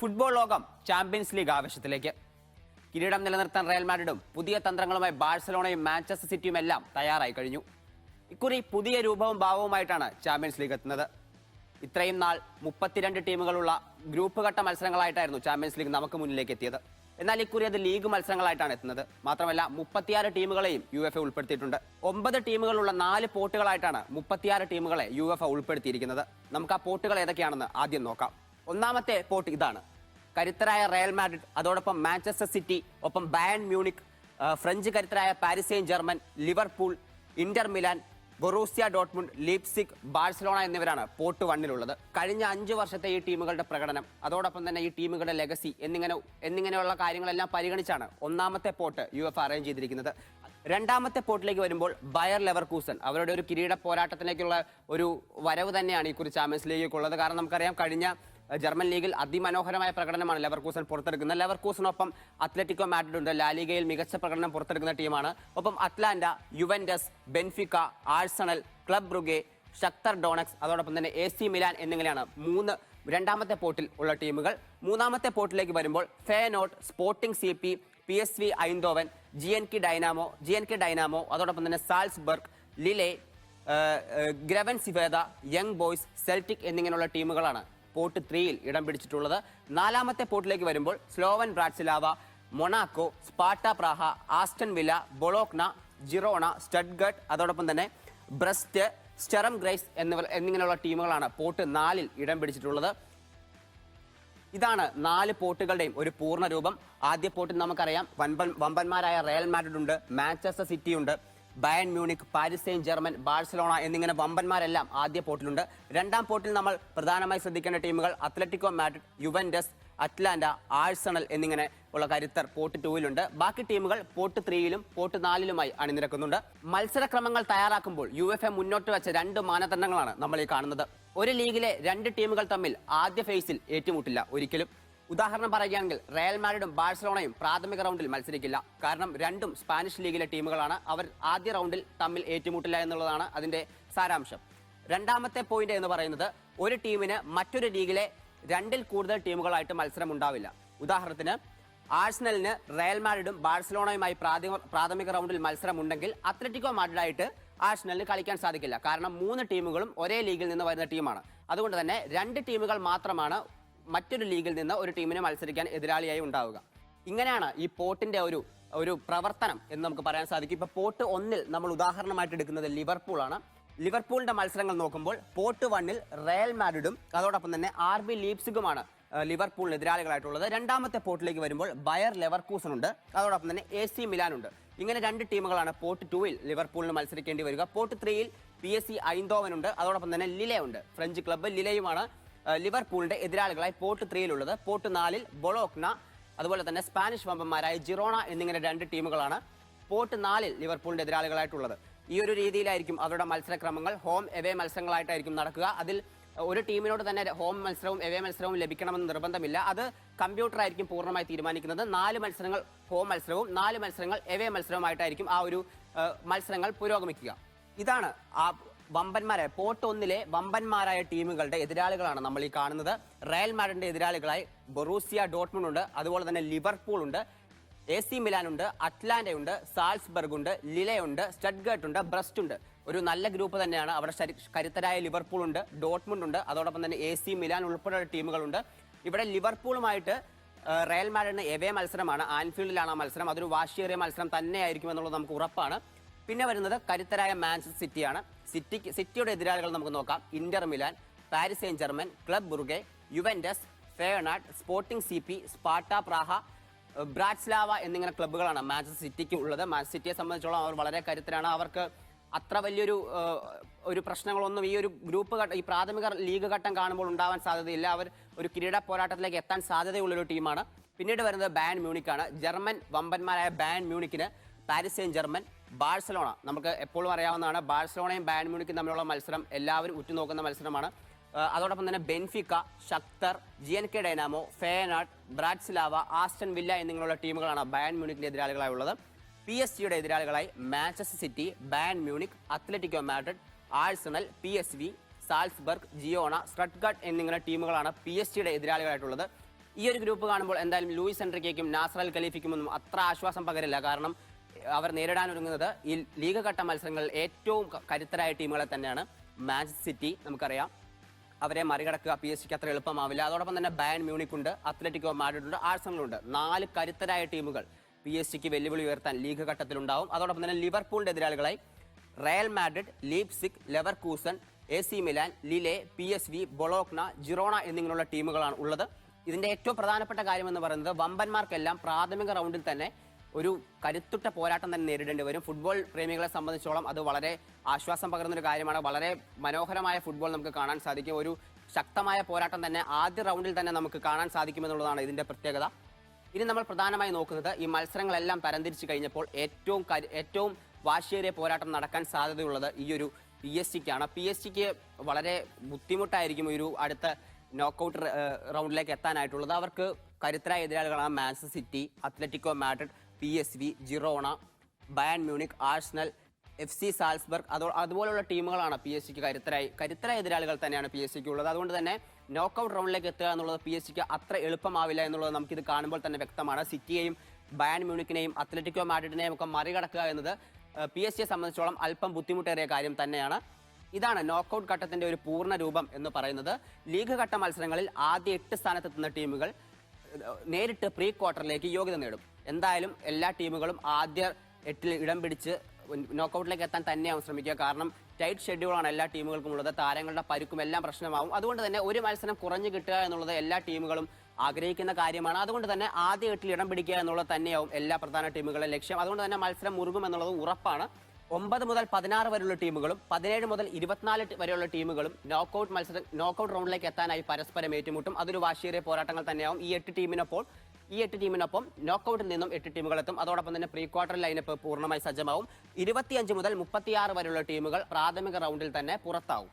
Football ലോകം champions league ആവശ്യത്തിലേക്ക് കിരീടം നിലനിർത്താൻ റയൽ മാഡ്രിഡും പുതിയ തന്ത്രങ്ങളുമായി ബാഴ്സലോണയും മാഞ്ചസ്റ്റർ സിറ്റിയും എല്ലാം തയ്യാറായി കഴിഞ്ഞു. ഇക്കുറി പുതിയ രൂപവും ഭാവവുമായിട്ടാണ് ചാമ്പ്യൻസ് ലീഗ് എത്തുന്നത്. ഇത്രയും നാൾ മുപ്പത്തിരണ്ട് ടീമുകളുള്ള ഗ്രൂപ്പ് ഘട്ട മത്സരങ്ങളായിട്ടായിരുന്നു ചാമ്പ്യൻസ് ലീഗ് നമുക്ക് മുന്നിലേക്ക് എത്തിയത്. എന്നാൽ ഇക്കുറി അത് ലീഗ് മത്സരങ്ങളായിട്ടാണ് എത്തുന്നത്. മാത്രമല്ല മുപ്പത്തിയാറ് ടീമുകളെയും യു എഫ് എ ഉൾപ്പെടുത്തിയിട്ടുണ്ട്. ഒമ്പത് ടീമുകളുള്ള നാല് പോട്ടുകളായിട്ടാണ് മുപ്പത്തിയാറ് ടീമുകളെ യു എഫ് എ ഉൾപ്പെടുത്തിയിരിക്കുന്നത്. നമുക്ക് ആ പോട്ടുകൾ ഏതൊക്കെയാണെന്ന് ആദ്യം നോക്കാം. ഒന്നാമത്തെ പോട്ട് ഇതാണ്. കരുത്തരായ റയൽ മാഡ്രിഡ് അതോടൊപ്പം മാഞ്ചസ്റ്റർ സിറ്റി ഒപ്പം ബയൺ മ്യൂണിക് ഫ്രഞ്ച് കരുത്തരായ Paris Germain Liverpool Inter Milan Borussia Dortmund Leipzig Barcelona എന്നിവരാണ് പോട്ട് വണ്ണിലുള്ളത്. കഴിഞ്ഞ അഞ്ച് വർഷത്തെ ഈ ടീമുകളുടെ പ്രകടനം അതോടൊപ്പം തന്നെ ഈ ടീമുകളുടെ ലെഗസി എന്നിങ്ങനെ എന്നിങ്ങനെയുള്ള കാര്യങ്ങളെല്ലാം പരിഗണിച്ചാണ് ഒന്നാമത്തെ പോട്ട് യു എഫ് അറേഞ്ച് ചെയ്തിരിക്കുന്നത്. രണ്ടാമത്തെ പോട്ടിലേക്ക് വരുമ്പോൾ ബയർ ലെവർ കൂസൺ അവരുടെ ഒരു കിരീട പോരാട്ടത്തിലേക്കുള്ള ഒരു വരവ് തന്നെയാണ് ഈ കുറി ചാമ്പ്യൻസ് ലീഗിലേക്കുള്ളത് കാരണം നമുക്കറിയാം കഴിഞ്ഞ ജർമ്മൻ ലീഗിൽ അതിമനോഹരമായ പ്രകടനമാണ് ലെവർകൂസൻ പുറത്തെടുക്കുന്നത്. ലെവർകൂസനൊപ്പം അത്ലറ്റിക്കോ മാഡ്രിഡ് ഉണ്ട് ലാലിഗയിൽ മികച്ച പ്രകടനം പുറത്തെടുക്കുന്ന ടീമാണ്. ഒപ്പം Atalanta Juventus Benfica Arsenal Club Brugge Shakhtar Donetsk അതോടൊപ്പം തന്നെ എ സി മിലാൻ എന്നിങ്ങനെയാണ് മൂന്ന് രണ്ടാമത്തെ പോർട്ടിൽ ഉള്ള ടീമുകൾ. മൂന്നാമത്തെ പോട്ടിലേക്ക് വരുമ്പോൾ Feyenoord Sporting C P P S V Eindhoven G N K Dinamo G N K Dinamo അതോടൊപ്പം തന്നെ Salzburg Lille Crvena Zvezda Young Boys Celtic എന്നിങ്ങനെയുള്ള ടീമുകളാണ്. പോട്ട് ത്രീയിൽ ഇടം പിടിച്ചിട്ടുള്ളത്. നാലാമത്തെ പോട്ടിലേക്ക് വരുമ്പോൾ Slovan Bratislava Monaco Sparta Praha Aston Villa Bologna Girona സ്റ്റഡ്ഗട്ട് അതോടൊപ്പം തന്നെ ബ്രസ്റ്റ് സ്റ്റെറം ഗ്രൈസ് എന്നിവ എന്നിങ്ങനെയുള്ള ടീമുകളാണ് പോട്ട് നാലിൽ ഇടം പിടിച്ചിട്ടുള്ളത്. ഇതാണ് നാല് പോട്ടുകളുടെയും ഒരു പൂർണ രൂപം. ആദ്യ പോട്ടിൽ നമുക്കറിയാം വമ്പൻ വമ്പന്മാരായ റയൽ മാഡ്രിഡ് ഉണ്ട് മാഞ്ചസ്റ്റർ സിറ്റി ഉണ്ട് Bayern Munich Paris Saint Germain Barcelona എന്നിങ്ങനെ വമ്പന്മാരെല്ലാം ആദ്യ പോട്ടിലുണ്ട്. രണ്ടാം പോട്ടിൽ നമ്മൾ പ്രധാനമായി ശ്രദ്ധിക്കേണ്ട ടീമുകൾ Atletico Madrid Juventus Atalanta Arsenal എന്നിങ്ങനെ ഉള്ള കരുത്തർ പോട്ട് ടൂവിലുണ്ട്. ബാക്കി ടീമുകൾ പോട്ട് ത്രീയിലും പോട്ട് നാലിലുമായി അണിനിരക്കുന്നുണ്ട്. മത്സരക്രമങ്ങൾ തയ്യാറാക്കുമ്പോൾ യു എഫ് എ മുന്നോട്ട് വെച്ച രണ്ട് മാനദണ്ഡങ്ങളാണ് നമ്മൾ ഈ കാണുന്നത്. ഒരു ലീഗിലെ രണ്ട് ടീമുകൾ തമ്മിൽ ആദ്യ ഫേസിൽ ഏറ്റുമുട്ടില്ല ഒരിക്കലും. ഉദാഹരണം പറയുകയാണെങ്കിൽ റയൽ മാഡ്രിഡും ബാഴ്സലോണയും പ്രാഥമിക റൗണ്ടിൽ മത്സരിക്കില്ല. കാരണം രണ്ടും സ്പാനിഷ് ലീഗിലെ ടീമുകളാണ്. അവർ ആദ്യ റൗണ്ടിൽ തമ്മിൽ ഏറ്റുമുട്ടില്ല എന്നുള്ളതാണ് അതിന്റെ സാരാംശം. രണ്ടാമത്തെ പോയിന്റ് എന്ന് പറയുന്നത് ഒരു ടീമിന് മറ്റൊരു ലീഗിലെ രണ്ടിൽ കൂടുതൽ ടീമുകളായിട്ട് മത്സരം ഉണ്ടാവില്ല ഉദാഹരണത്തിന് ആഴ്സണലിന് റയൽ മാഡ്രിഡും ബാഴ്സലോണയുമായി പ്രാഥമിക റൗണ്ടിൽ മത്സരം ഉണ്ടെങ്കിൽ അത്ലറ്റിക്കോ മാഡ്രിഡായിട്ട് ആഴ്സണലിന് കളിക്കാൻ സാധിക്കില്ല. കാരണം മൂന്ന് ടീമുകളും ഒരേ ലീഗിൽ നിന്ന് വരുന്ന ടീമാണ്. അതുകൊണ്ട് തന്നെ രണ്ട് ടീമുകൾ മാത്രമാണ് മറ്റൊരു ലീഗിൽ നിന്ന് ഒരു ടീമിനെ മത്സരിക്കാൻ എതിരാളിയായി ഉണ്ടാവുക. ഇങ്ങനെയാണ് ഈ പോട്ടിന്റെ ഒരു ഒരു പ്രവർത്തനം എന്ന് നമുക്ക് പറയാൻ സാധിക്കും. ഇപ്പൊ പോട്ട് ഒന്നിൽ നമ്മൾ ഉദാഹരണമായിട്ട് എടുക്കുന്നത് ലിവർപൂൾ ആണ്. ലിവർപൂളിന്റെ മത്സരങ്ങൾ നോക്കുമ്പോൾ പോട്ട് വണ്ണിൽ റയൽ മാഡ്രിഡും അതോടൊപ്പം തന്നെ ആർ ബി ലീപ്സിഗുമാണ് ഏഹ്, ലിവർപൂളിന് എതിരാളികളായിട്ടുള്ളത്. രണ്ടാമത്തെ പോട്ടിലേക്ക് വരുമ്പോൾ ബയർ ലെവർകൂസൺ ഉണ്ട് അതോടൊപ്പം തന്നെ എ സി മിലാൻ ഉണ്ട്. ഇങ്ങനെ രണ്ട് ടീമുകളാണ് പോട്ട് ടൂവിൽ ലിവർപൂളിന് മത്സരിക്കേണ്ടി വരിക. പോട്ട് ത്രീയിൽ പി എസ് സി ഐന്തോവൻ ഉണ്ട് അതോടൊപ്പം തന്നെ ലിലെ ഉണ്ട്. ഫ്രഞ്ച് ക്ലബ്ബ് ലിലയുമാണ്. ലിവർപൂളിന്റെ എതിരാളികളായി പോർട്ട് ത്രീയിലുള്ളത്. പോർട്ട് നാലിൽ ബൊളോക്ന അതുപോലെ തന്നെ സ്പാനിഷ് വമ്പന്മാരായ ജിറോണ എന്നിങ്ങനെ രണ്ട് ടീമുകളാണ് പോർട്ട് നാലിൽ ലിവർപൂളിന്റെ എതിരാളികളായിട്ടുള്ളത്. ഈ ഒരു രീതിയിലായിരിക്കും അവരുടെ മത്സരക്രമങ്ങൾ. ഹോം എവേ മത്സരങ്ങളായിട്ടായിരിക്കും നടക്കുക. അതിൽ ഒരു ടീമിനോട് തന്നെ ഹോം മത്സരവും എവേ മത്സരവും ലഭിക്കണമെന്ന് നിർബന്ധമില്ല. അത് കമ്പ്യൂട്ടർ ആയിരിക്കും പൂർണമായി തീരുമാനിക്കുന്നത്. നാല് മത്സരങ്ങൾ ഹോം മത്സരവും നാല് മത്സരങ്ങൾ എവേ മത്സരവുമായിട്ടായിരിക്കും ആ ഒരു മത്സരങ്ങൾ പുരോഗമിക്കുക. ഇതാണ് ആ വമ്പന്മാരായ പോട്ട് ഒന്നിലെ വമ്പന്മാരായ ടീമുകളുടെ എതിരാളികളാണ് നമ്മൾ ഈ കാണുന്നത്. റയൽ മാഡ്രിഡിന്റെ എതിരാളികളായി ബൊറൂസിയ ഡോട്ട്മുണ്ട് ഉണ്ട്. അതുപോലെ തന്നെ ലിവർപൂൾ ഉണ്ട് എ സി മിലാൻ ഉണ്ട് അറ്റ്ലാന്റ ഉണ്ട് സാൾസ്ബർഗ് ഉണ്ട് ലിലയുണ്ട് സ്റ്റഡ്ഗർട്ട് ഉണ്ട് ബ്രസ്റ്റ് ഉണ്ട്. ഒരു നല്ല ഗ്രൂപ്പ് തന്നെയാണ്. അവിടെ കരുത്തരായ ലിവർപൂൾ ഉണ്ട് ഡോട്ട്മുണ്ട് ഉണ്ട്. അതോടൊപ്പം തന്നെ എ സി മിലാൻ ഉൾപ്പെടെയുള്ള ടീമുകളുണ്ട് ഇവിടെ ലിവർപൂളുമായിട്ട് റയൽ മാഡ്രിഡിന് എവേ മത്സരമാണ്. ആൻഫീൽഡിലാണ് ആ മത്സരം. അതൊരു വാശിയേറിയ മത്സരം തന്നെയായിരിക്കും എന്നുള്ളത് നമുക്ക് ഉറപ്പാണ്. പിന്നെ വരുന്നത് കരുത്തരായ മാഞ്ചസ്റ്റർ സിറ്റിയാണ്. സിറ്റിക്ക് സിറ്റിയുടെ എതിരാളികൾ നമുക്ക് നോക്കാം. Inter Milan Paris Saint Germain Club Brugge Juventus Feyenoord Sporting C P Sparta Praha Bratislava എന്നിങ്ങനെ ക്ലബ്ബുകളാണ് മാഞ്ചസ്റ്റർ സിറ്റിക്ക് ഉള്ളത്. മാഞ്ചസ്റ്റർ സിറ്റിയെ സംബന്ധിച്ചോളം അവർ വളരെ കരുത്തരാണ്. അവർക്ക് അത്ര വലിയൊരു ഒരു പ്രശ്നങ്ങളൊന്നും ഈ ഒരു ഗ്രൂപ്പ് ഈ പ്രാഥമിക ലീഗ് ഘട്ടം കാണുമ്പോൾ ഉണ്ടാവാൻ സാധ്യതയില്ല. അവർ ഒരു കിരീട പോരാട്ടത്തിലേക്ക് എത്താൻ സാധ്യതയുള്ളൊരു ടീമാണ്. പിന്നീട് വരുന്നത് ബാൻ മ്യൂണിക്കാണ്. ജർമ്മൻ വമ്പന്മാരായ ബാൻ മ്യൂണിക്കിന് പാരിസ് സെയിൻ ജർമ്മൻ ബാഴ്സലോണ. നമുക്ക് എപ്പോഴും അറിയാവുന്നതാണ് ബാഴ്സലോണയും ബാൻ മ്യൂണിക്കും തമ്മിലുള്ള മത്സരം എല്ലാവരും ഉറ്റുനോക്കുന്ന മത്സരമാണ്. അതോടൊപ്പം തന്നെ Benfica Shakhtar G N K Dinamo Feyenoord Bratislava Aston Villa എന്നിങ്ങനെയുള്ള ടീമുകളാണ് ബയൺ മ്യൂണിക്കിന്റെ എതിരാളികളായി ഉള്ളത് പി എസ് ജിയുടെ എതിരാളികളായി Manchester City Bayern Munich Atletico Madrid Arsenal P S V Salzburg Girona Stuttgart എന്നിങ്ങനെ ടീമുകളാണ് പി എസ് ജിയുടെ എതിരാളികളായിട്ടുള്ളത്. ഈ ഒരു ഗ്രൂപ്പ് കാണുമ്പോൾ എന്തായാലും ലൂയിസ് എൻട്രിക്കും നാസർ അൽ ഖലീഫിക്കുമൊന്നും അത്ര ആശ്വാസം പകരില്ല. കാരണം അവർ നേരിടാനൊരുങ്ങുന്നത് ഈ ലീഗ് ഘട്ട മത്സരങ്ങൾ ഏറ്റവും കരുത്തരായ ടീമുകളെ തന്നെയാണ്. മാഞ്ചസ്റ്റർ സിറ്റി നമുക്കറിയാം. അവരെ മറികടക്കുക പി എസ് സിക്ക് അത്ര എളുപ്പമാവില്ല. അതോടൊപ്പം തന്നെ ബാൻ മ്യൂണിക് ഉണ്ട് അത്ലറ്റിക്കോ മാഡ്രിഡ് ഉണ്ട് ആഴ്സണൽ ഉണ്ട്. നാല് കരുത്തരായ ടീമുകൾ പി എസ് സിക്ക് വെല്ലുവിളി ഉയർത്താൻ ലീഗ് ഘട്ടത്തിലുണ്ടാവും. അതോടൊപ്പം തന്നെ ലിവർപൂളിന്റെ എതിരാളികളായി Real Madrid Leipzig Leverkusen A C Milan Lille P S V Bologna Girona എന്നിങ്ങനെയുള്ള ടീമുകളാണ് ഉള്ളത്. ഇതിന്റെ ഏറ്റവും പ്രധാനപ്പെട്ട കാര്യം എന്ന് പറയുന്നത് വമ്പന്മാർക്കെല്ലാം പ്രാഥമിക റൗണ്ടിൽ തന്നെ ഒരു കരുത്തുറ്റ പോരാട്ടം തന്നെ നേരിടേണ്ടി വരും. ഫുട്ബോൾ പ്രേമികളെ സംബന്ധിച്ചോളം അത് വളരെ ആശ്വാസം പകരുന്ന ഒരു കാര്യമാണ്. വളരെ മനോഹരമായ ഫുട്ബോൾ നമുക്ക് കാണാൻ സാധിക്കും. ഒരു ശക്തമായ പോരാട്ടം തന്നെ ആദ്യ റൗണ്ടിൽ തന്നെ നമുക്ക് കാണാൻ സാധിക്കുമെന്നുള്ളതാണ് ഇതിന്റെ പ്രത്യേകത. ഇനി നമ്മൾ പ്രധാനമായി നോക്കുന്നത് ഈ മത്സരങ്ങളെല്ലാം തരംതിരിച്ചു കഴിഞ്ഞപ്പോൾ ഏറ്റവും ഏറ്റവും വാശിയേറിയ പോരാട്ടം നടക്കാൻ സാധ്യതയുള്ളത് ഈ ഒരു പി എസ് സിക്കാണ്. പി എസ് സിക്ക് വളരെ ബുദ്ധിമുട്ടായിരിക്കും ഒരു അടുത്ത നോക്കൗട്ട് റൗണ്ടിലേക്ക് എത്താനായിട്ടുള്ളത്. അവർക്ക് കരുത്തരായ എതിരാളികളാണ് Man City Atletico Madrid P S V Girona Bayern Munich Arsenal F C Salzburg അതോ അതുപോലുള്ള ടീമുകളാണ് പി എസ് സിക്ക് കരുത്തരായി കരുത്തരായ എതിരാളികൾ തന്നെയാണ് പി എസ് സിക്ക് ഉള്ളത്. അതുകൊണ്ട് തന്നെ നോക്കൌട്ട് റൗണ്ടിലേക്ക് എത്തുക എന്നുള്ളത് പി എസ് സിക്ക് അത്ര എളുപ്പമാവില്ല എന്നുള്ളത് നമുക്കിത് കാണുമ്പോൾ തന്നെ വ്യക്തമാണ്. സിറ്റിയെയും ബയൻ മ്യൂണിക്കിനെയും അത്ലറ്റിക്കോ മാഡ്രിഡിനെയും ഒക്കെ മറികടക്കുക എന്നത് പി എസ് സിയെ സംബന്ധിച്ചോളം അല്പം ബുദ്ധിമുട്ടേറിയ കാര്യം തന്നെയാണ്. ഇതാണ് നോക്കൌട്ട് ഘട്ടത്തിന്റെ ഒരു പൂർണ രൂപം എന്ന് പറയുന്നത്. ലീഗ് ഘട്ട മത്സരങ്ങളിൽ ആദ്യ എട്ട് സ്ഥാനത്തെത്തുന്ന ടീമുകൾ നേരിട്ട് പ്രീ ക്വാർട്ടറിലേക്ക് യോഗ്യത നേടും. എന്തായാലും എല്ലാ ടീമുകളും ആദ്യ എട്ടിൽ ഇടം പിടിച്ച് നോക്കൗട്ടിലേക്ക് എത്താൻ തന്നെയാവും ശ്രമിക്കുക. കാരണം ടൈറ്റ് ഷെഡ്യൂളാണ് എല്ലാ ടീമുകൾക്കും ഉള്ളത്. താരങ്ങളുടെ പരുക്കും എല്ലാം പ്രശ്നമാവും. അതുകൊണ്ട് തന്നെ ഒരു മത്സരം കുറഞ്ഞു കിട്ടുക എന്നുള്ളത് എല്ലാ ടീമുകളും ആഗ്രഹിക്കുന്ന കാര്യമാണ്. അതുകൊണ്ട് തന്നെ ആദ്യ എട്ടിൽ ഇടം പിടിക്കുക എന്നുള്ളത് തന്നെയാവും എല്ലാ പ്രധാന ടീമുകളുടെ ലക്ഷ്യം. അതുകൊണ്ട് തന്നെ മത്സരം മുറുകും എന്നുള്ളത് ഉറപ്പാണ്. ഒമ്പത് മുതൽ പതിനാറ് വരെയുള്ള ടീമുകളും പതിനേഴ് മുതൽ ഇരുപത്തിനാല് വരെയുള്ള ടീമുകളും നോക്കൌട്ട് മത്സരം നോക്കൌട്ട് റൗണ്ടിലേക്ക് എത്താനായി പരസ്പരം ഏറ്റുമുട്ടും. അതൊരു വാശിയേറിയ പോരാട്ടങ്ങൾ തന്നെയാവും ഈ എട്ട് ടീമിനൊപ്പം. ഈ എട്ട് ടീമിനൊപ്പം നോക്കൌട്ടിൽ നിന്നും എട്ട് ടീമുകൾ എത്തും അതോടൊപ്പം തന്നെ പ്രീ ക്വാർട്ടർ ലൈനപ്പ് പൂർണമായി സജ്ജമാവും. ഇരുപത്തിയഞ്ച് മുതൽ മുപ്പത്തിയാറ് വരെയുള്ള ടീമുകൾ പ്രാഥമിക റൗണ്ടിൽ തന്നെ പുറത്താവും.